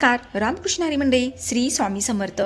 Car रामकृष्णारी मंडळी श्री स्वामी समर्थ.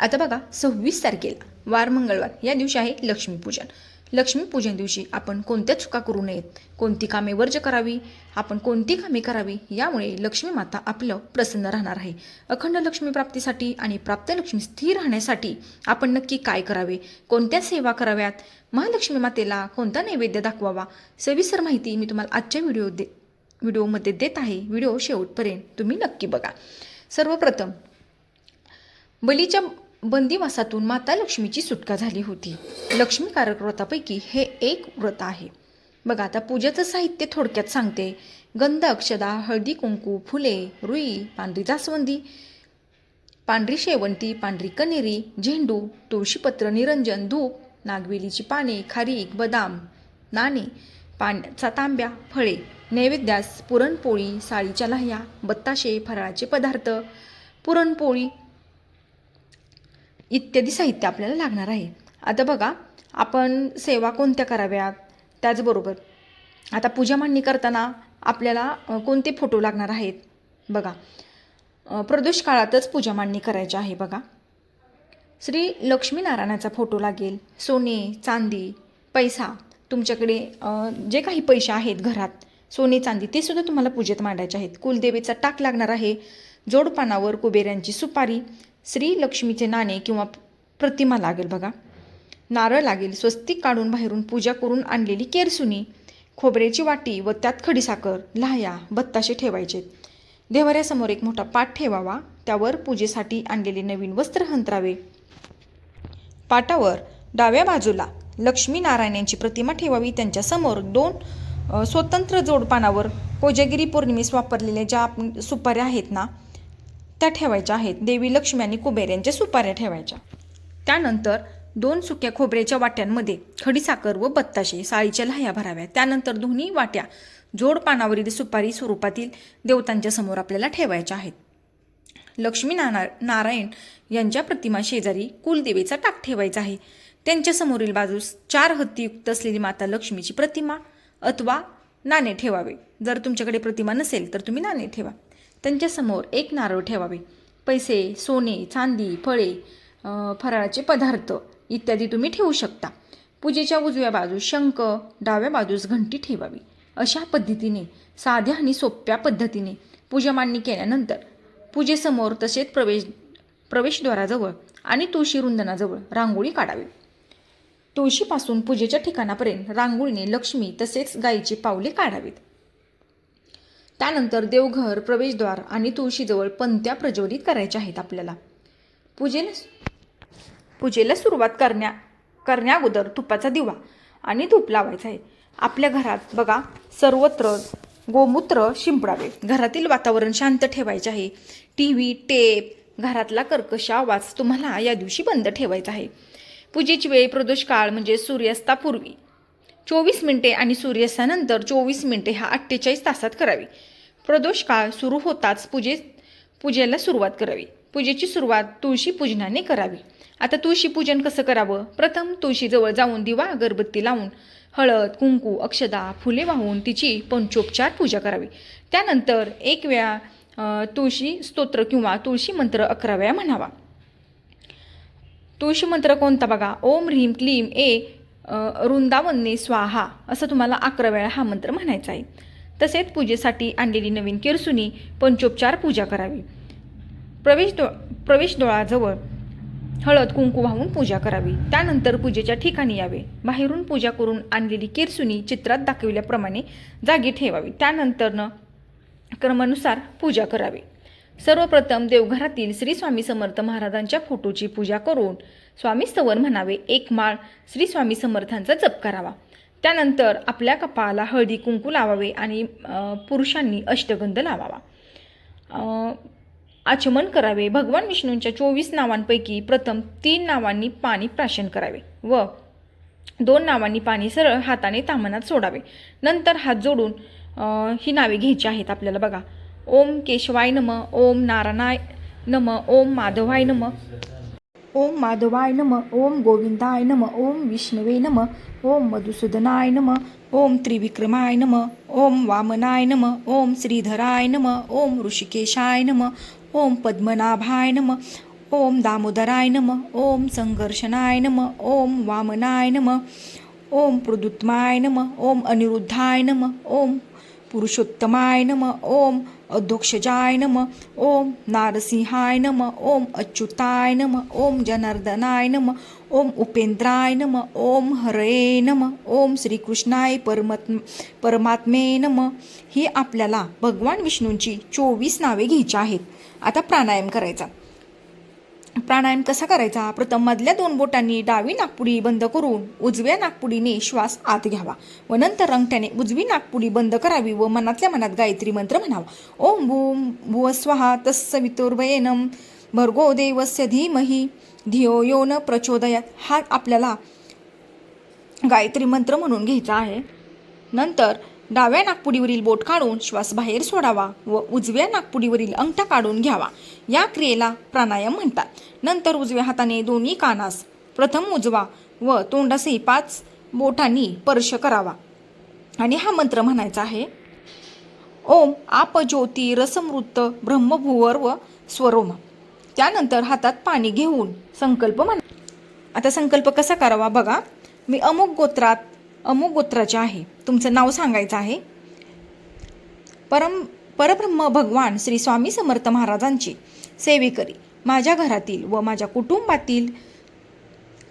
आता बघा सव्वीस तारखेला वार मंगळवार या दिवशी आहे लक्ष्मीपूजन. लक्ष्मीपूजन दिवशी आपण कोणत्या चुका करू नयेत? कोणती कामे वर्ज करावी? आपण कोणती कामे करावी? यामुळे लक्ष्मी माता आपलं प्रसन्न राहणार आहे. अखंड लक्ष्मी प्राप्तीसाठी आणि प्राप्त लक्ष्मी स्थिर राहण्यासाठी आपण नक्की काय करावे? कोणत्या सेवा कराव्यात? महालक्ष्मी मातेला कोणता नैवेद्य दाखवावा? सविस्तर माहिती मी तुम्हाला आजच्या व्हिडिओ दे व्हिडिओमध्ये देत आहे. व्हिडिओ शेवटपर्यंत तुम्ही नक्की बघा. सर्वप्रथम बलीच्या बंदिवासातून माता लक्ष्मीची सुटका झाली होती. लक्ष्मीकारक व्रतापैकी हे एक व्रत आहे. बघा आता पूजेचं साहित्य थोडक्यात सांगते. गंध अक्षदा हळदी कुंकू फुले रुई पांढरी जास्वंदी पांढरी शेवंती पांढरी कनेरी झेंडू तुळशीपत्र निरंजन धूप नागवेलीची पाने खारीक बदाम नाणे पाण्याचा तांब्या फळे. नैवेद्यास पुरणपोळी साळीच्या लाह्या बत्ताशे फराळाचे पदार्थ पुरणपोळी इत्यादी साहित्य आपल्याला लागणार आहे. आता बघा आपण सेवा कोणत्या कराव्यात? त्याचबरोबर आता पूजा मांडणी करताना आपल्याला कोणते फोटो लागणार आहेत? बघा प्रदोष काळातच पूजा मांडणी करायची आहे बघा. श्री लक्ष्मीनारायणाचा फोटो लागेल. सोने चांदी पैसा तुमच्याकडे जे काही पैसे आहेत घरात सोने चांदी ते सुद्धा तुम्हाला पूजेत मांडायचे आहेत. कुलदेवीचा टाक लागणार आहे. जोडपानावर कुबेऱ्यांची सुपारी श्री लक्ष्मीचे नाणे किंवा प्रतिमा लागेल बघा. नारळ लागेल स्वस्तिक काढून बाहेरून पूजा करून आणलेली केरसुनी खोबऱ्याची वाटी व त्यात खडीसाखर लाह्या बत्ताशे ठेवायचे देवाऱ्यासमोर एक मोठा पाट ठेवावा. त्यावर पूजेसाठी आणलेले नवीन वस्त्र हंतरावे. पाटावर डाव्या बाजूला लक्ष्मीनारायणांची प्रतिमा ठेवावी. त्यांच्यासमोर दोन स्वतंत्र जोडपानावर कोजागिरी पौर्णिमेस वापरलेल्या ज्या सुपाऱ्या आहेत ना त्या ठेवायच्या आहेत. देवी लक्ष्मी आणि कुबेर यांच्या सुपाऱ्या ठेवायच्या. त्यानंतर दोन सुक्या खोबऱ्याच्या वाट्यांमध्ये खडीसाखर व बत्ताशे साळीच्या लाह्या भराव्या. त्यानंतर दोन्ही वाट्या जोडपानावरील सुपारी स्वरूपातील देवतांच्या समोर आपल्याला ठेवायच्या आहेत. लक्ष्मी नाना नारायण यांच्या प्रतिमा शेजारी कुलदेवीचा टाक ठेवायचा आहे. त्यांच्या समोरील बाजूस चार हत्तीयुक्त असलेली माता लक्ष्मीची प्रतिमा अथवा नाणे ठेवावे. जर तुमच्याकडे प्रतिमा नसेल तर तुम्ही नाणे ठेवा. त्यांच्यासमोर एक नारळ ठेवावे. पैसे सोने चांदी फळे फराळाचे पदार्थ इत्यादी तुम्ही ठेवू शकता. पूजेच्या उजव्या बाजूस शंख डाव्या बाजूस घंटी ठेवावी. अशा पद्धतीने साध्या आणि सोप्या पद्धतीने पूजा मांडणी केल्यानंतर पूजेसमोर तसेच प्रवेश प्रवेशद्वाराजवळ आणि तुळशी रुंदनाजवळ रांगोळी काढावी. तुळशीपासून पूजेच्या ठिकाणापर्यंत रांगोळीने लक्ष्मी तसेच गायीची पावले काढावीत. त्यानंतर देवघर प्रवेशद्वार आणि तुळशीजवळ पंत्या प्रज्वलित करायच्या आहेत आपल्याला. पूजेला पूजेला सुरुवात करण्या करण्याअगोदर तुपाचा दिवा आणि धूप लावायचा आहे. आपल्या घरात बघा सर्वत्र गोमूत्र शिंपडावे. घरातील वातावरण शांत ठेवायचे आहे. टी व्ही टेप घरातला कर्कश आवाज तुम्हाला या दिवशी बंद ठेवायचा आहे. पूजेची वेळ प्रदोष काळ म्हणजे सूर्यास्तापूर्वी. चोवीस मिनिटे आणि सूर्यास्तानंतर चोवीस मिनिटे हा अठ्ठेचाळीस तासात करावी. प्रदोष काळ सुरू होताच पूजे पूजेला सुरुवात करावी. पूजेची सुरुवात तुळशी पूजनाने करावी. आता तुळशी पूजन कसं करावं? प्रथम तुळशीजवळ जाऊन दिवा अगरबत्ती लावून हळद कुंकू अक्षदा फुले वाहून तिची पंचोपचार पूजा करावी. त्यानंतर एक वेळा तुळशी स्तोत्र किंवा तुळशी मंत्र अकरा वेळा म्हणावा. तुळशी मंत्र कोणता बघा? ओम ह्रीम क्लीम ए वृंदावनने स्वाहा असं तुम्हाला अकरा वेळा हा मंत्र म्हणायचा आहे. तसेच पूजेसाठी आणलेली नवीन किरसुनी पंचोपचार पूजा करावी. प्रवेशद्वा प्रवेशद्वाराजवळ हळद कुंकू वाहून पूजा करावी. त्यानंतर पूजेच्या ठिकाणी यावे. बाहेरून पूजा करून आणलेली किरसुनी चित्रात दाखविल्याप्रमाणे जागी ठेवावी. त्यानंतरनं क्रमानुसार पूजा करावी. सर्वप्रथम देवघरातील श्री स्वामी समर्थ महाराजांच्या फोटोची पूजा करून स्वामी स्तवन म्हणावे एक माळ श्री स्वामी समर्थांचा जप करावा. त्यानंतर आपल्या कपाळाला हळदी कुंकू लावावे आणि पुरुषांनी अष्टगंध लावावा. आचमन करावे. भगवान विष्णूंच्या चोवीस नावांपैकी प्रथम तीन नावांनी पाणी प्राशन करावे व दोन नावांनी पाणी सरळ हाताने तामनात सोडावे. नंतर हात जोडून ही नावे घ्यायची आहेत आपल्याला बघा. ओम केशवाय नम ओम नारायणाय नम ओम माधवाय नम ओम माधवाय नम ओम गोविंदाय नम ओम विष्णवे नम ओम मधुसूदनाय नम ओम त्रिविक्रमाय नम ओम वामनाय नम ओम श्रीधराय नम ओम ऋषिकेशाय नम ओम पद्मनाभाय नम ओम दामोदराय नम ओम संघर्षणाय नम ओम वामनाय नम ओम प्रदुत्माय नम ओम अनिरुद्धाय नम ओम पुरुषोत्तमाय नम ओम अध्यक्षजाय नम ओम नारसिंहाय नम ओम अच्युताय नम ओम जनार्दनाय नम ओम उपेंद्राय नम ओम हरे नम ओम श्रीकृष्णाय परमात्म परमात्मे नम. ही आपल्याला भगवान विष्णूंची चोवीस नावे घ्यायची आहेत. आता प्राणायाम करायचा. प्राणायाम कसा करायचा? प्रथम मधल्या दोन बोटांनी डावी नागपुडी बंद करून उजव्या नागपुडीने श्वास आत घ्यावा व नंतर रंगट्याने उजवी नागपुडी बंद करावी व मनातल्या मनात गायत्री मंत्र म्हणावा. ओम भूम भुव स्वाहा तस्सवितुर्भयेनम भर्गो देवस्य धीमही धियो यो न प्रचोदयात. हा आपल्याला गायत्री मंत्र म्हणून घ्यायचा आहे. नंतर डाव्या नागपुडीवरील बोट काढून श्वास बाहेर सोडावा व उजव्या नागपुडीवरील अंगठा काढून घ्यावा. या क्रियेला प्राणायाम म्हणतात. नंतर उजव्या हाताने दोन्ही कानास प्रथम उजवा व तोंडासही पाच बोटांनी स्पर्श करावा. आणि हा मंत्र म्हणायचा आहे ओम आप ज्योती रसमृत ब्रह्मभुवर व स्वरोम. त्यानंतर हातात पाणी घेऊन संकल्प म्हणा आता संकल्प कसा करावा बघा. मी अमुक गोत्रात अमुक गोत्राचे आहे. तुमचं नाव सांगायचं आहे? परम परब्रह्म भगवान श्री स्वामी समर्थ महाराजांची सेवेकरी माझ्या घरातील व माझ्या कुटुंबातील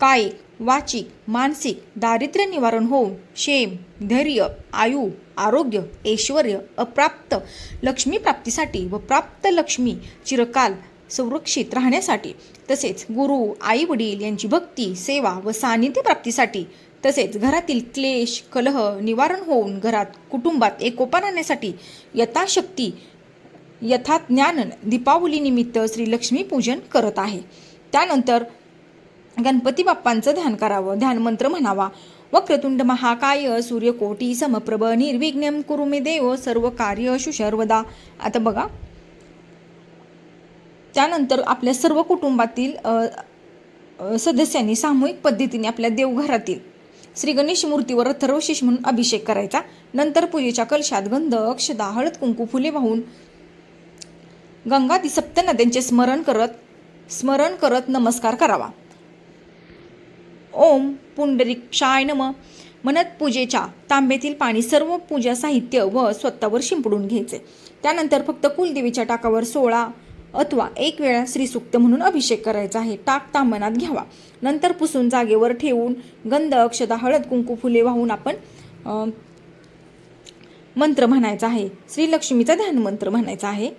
कायिक वाचिक मानसिक दारिद्र्य निवारण होऊन शेम धैर्य आयु आरोग्य ऐश्वर अप्राप्त लक्ष्मी प्राप्तीसाठी व प्राप्त लक्ष्मी चिरकाल संरक्षित राहण्यासाठी तसेच गुरु आई वडील यांची भक्ती सेवा व सानिध्य प्राप्तीसाठी तसेच घरातील क्लेश कलह निवारण होऊन घरात कुटुंबात एकोपा राहण्यासाठी यथाशक्ती यथाज्ञान दीपावलीनिमित्त श्री लक्ष्मी पूजन करत आहे. त्यानंतर गणपती बाप्पांचं ध्यान करावं ध्यान मंत्र म्हणावा. वक्रतुंड महाकाय सूर्यकोटी समप्रभ निर्विघ्नम कुरु मे देव सर्व कार्य सर्वदा आता बघा. त्यानंतर आपल्या सर्व कुटुंबातील सदस्यांनी सामूहिक पद्धतीने आपल्या देवघरातील श्री गणेश मूर्तीवर अथर्वशेष म्हणून अभिषेक करायचा. नंतर पूजेच्या कलशात गंध अक्षदा हळद कुंकू फुले वाहून गंगादी सप्त नद्यांचे स्मरण करत स्मरण करत नमस्कार करावा. ओम पुंडरीक्षाय नम. म्हणत पूजेच्या तांब्यातील पाणी सर्व पूजा साहित्य व स्वतःवर शिंपडून घ्यायचे. त्यानंतर फक्त कुलदेवीच्या टाकावर सोळा अथवा एक वेळा श्रीसुक्त म्हणून अभिषेक करायचा आहे. टाक मनात घ्यावा. नंतर पुसून जागेवर ठेवून गंध अक्षदा हळद कुंकू फुले वाहून आपण मंत्र म्हणायचा आहे. श्रीलक्ष्मीचा ध्यान मंत्र म्हणायचा आहे.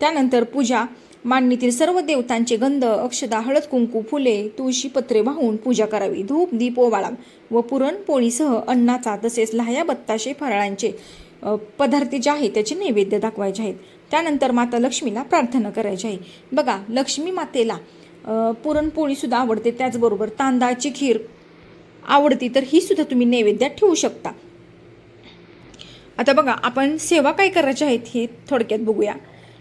त्यानंतर पूजा. मांडणीतील सर्व देवतांचे गंध अक्षदा हळद कुंकू फुले तुळशी पत्रे वाहून पूजा करावी. धूप दीप ओवाळा व पुरणपोळीसह अन्नाचा तसेच लहाया बत्ताशे फराळांचे पदार्थ जे आहेत त्याचे नैवेद्य दाखवायचे आहेत. त्यानंतर माता लक्ष्मीला प्रार्थना करायची आहे. बघा लक्ष्मी मातेला पुरणपोळीसुद्धा आवडते. त्याचबरोबर तांदळाची खीर आवडती तर ही सुद्धा तुम्ही नैवेद्यात ठेवू शकता. आता बघा आपण सेवा काय करायची आहेत हे थोडक्यात बघूया.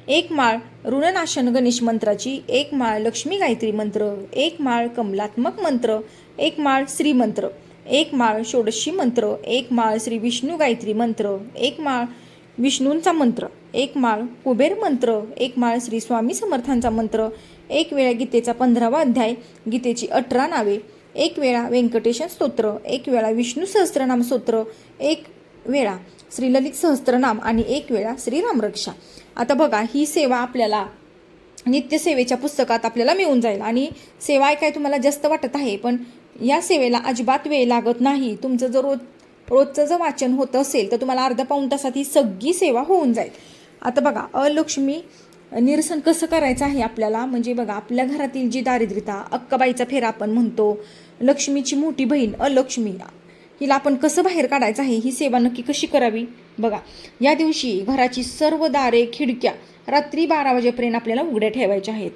एक माळ ऋणनाशन गणेश मंत्राची एक माळ लक्ष्मी गायत्री मंत्र एक माळ कमलात्मक मंत्र एक माळ श्रीमंत्र एक माळ षोडशी मंत्र एक माळ श्री विष्णू गायत्री मंत्र एक माळ विष्णूंचा मंत्र एक माळ कुबेर मंत्र एक माळ श्री स्वामी समर्थांचा मंत्र एक वेळा गीतेचा पंधरावा अध्याय गीतेची अठरा नावे एक वेळा व्यंकटेशन स्तोत्र एक वेळा विष्णू सहस्त्रनाम स्तोत्र एक वेळा श्रीललित सहस्त्रनाम आणि एक वेळा श्रीरामरक्षा आता बघा ही सेवा आपल्याला नित्यसेवेच्या पुस्तकात आपल्याला मिळून जाईल. आणि सेवा आहे काय तुम्हाला जास्त वाटत आहे पण या सेवेला अजिबात वेळ लागत नाही. तुमचं जर रोज रोजचं जर वाचन होत असेल तर तुम्हाला अर्धा पाऊण तासात ही सगळी सेवा होऊन जाईल. आता बघा अलक्ष्मी निरसन कसं करायचं आहे आपल्याला? म्हणजे बघा आपल्या घरातील जी दारिद्र्यता अक्काबाईचा फेरा आपण म्हणतो लक्ष्मीची मोठी बहीण अलक्ष्मी हिला आपण कसं बाहेर काढायचं आहे? ही सेवा नक्की कशी करावी? बघा या दिवशी घराची सर्व दारे खिडक्या रात्री बारा वाजेपर्यंत आपल्याला उघड्या ठेवायच्या आहेत.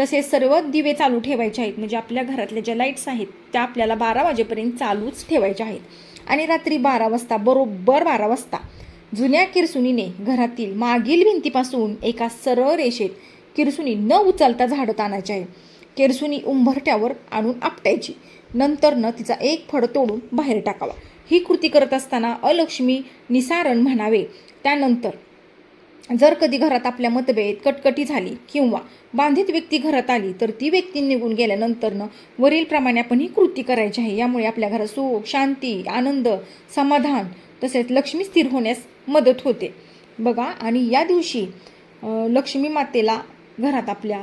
तसेच सर्व दिवे चालू ठेवायचे आहेत. म्हणजे आपल्या घरातल्या ज्या लाईट्स आहेत त्या आपल्याला बारा वाजेपर्यंत चालूच ठेवायच्या आहेत. आणि रात्री बारा वाजता बरोबर बारा वाजता जुन्या किरसुनीने घरातील मागील भिंतीपासून एका सरळ रेषेत किरसुनी न उचलता झाडत आणायचे आहे किरसुनी उंबरट्यावर आणून आपटायची. नंतर न तिचा एक फड तोडून बाहेर टाकावा. ही कृती करत असताना अलक्ष्मी निसारण म्हणावे त्यानंतर जर कधी घरात आपल्या मतभेद कटकटी झाली किंवा बांधित व्यक्ती घरात आली तर ती व्यक्ती निघून गेल्यानंतरनं वरीलप्रमाणे आपण ही कृती करायची आहे. यामुळे आपल्या घरात सुख शांती आनंद समाधान तसेच लक्ष्मी स्थिर होण्यास मदत होते. बघा आणि या दिवशी लक्ष्मी मातेला घरात आपल्या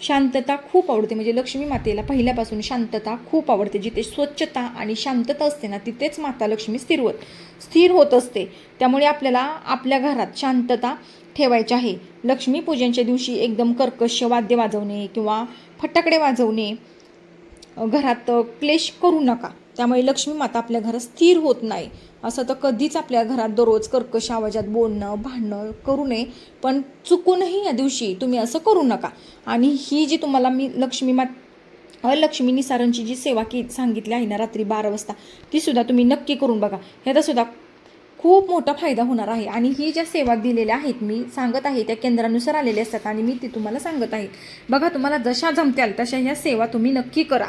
शांतता खूप आवडते. म्हणजे लक्ष्मी मातेला पहिल्यापासून शांतता खूप आवडते. जिथे स्वच्छता आणि शांतता असते ना तिथेच माता लक्ष्मी स्थिर होत स्थिर होत असते. त्यामुळे आपल्याला आपल्या घरात शांतता ठेवायची आहे. लक्ष्मीपूजनच्या दिवशी एकदम कर्कश वाद्य वाजवणे किंवा फटाकडे वाजवणे घरात क्लेश करू नका. त्यामुळे लक्ष्मी माता आपल्या घरात स्थिर होत नाही. असं तर कधीच आपल्या घरात दररोज कर्कश आवाजात बोलणं भांडणं करू नये पण चुकूनही या दिवशी तुम्ही असं करू नका. आणि ही जी तुम्हाला मी लक्ष्मी मात लक्ष्मी निसारणची जी सेवा की सांगितली आहे ना रात्री बारा वाजता ती सुद्धा तुम्ही नक्की करून बघा. ह्याचासुद्धा खूप मोठा फायदा होणार आहे. आणि ही ज्या सेवा दिलेल्या आहेत मी सांगत आहे त्या केंद्रानुसार आलेल्या असतात आणि मी ती तुम्हाला सांगत आहे. बघा तुम्हाला जशा जमत्याल तशा ह्या सेवा तुम्ही नक्की करा.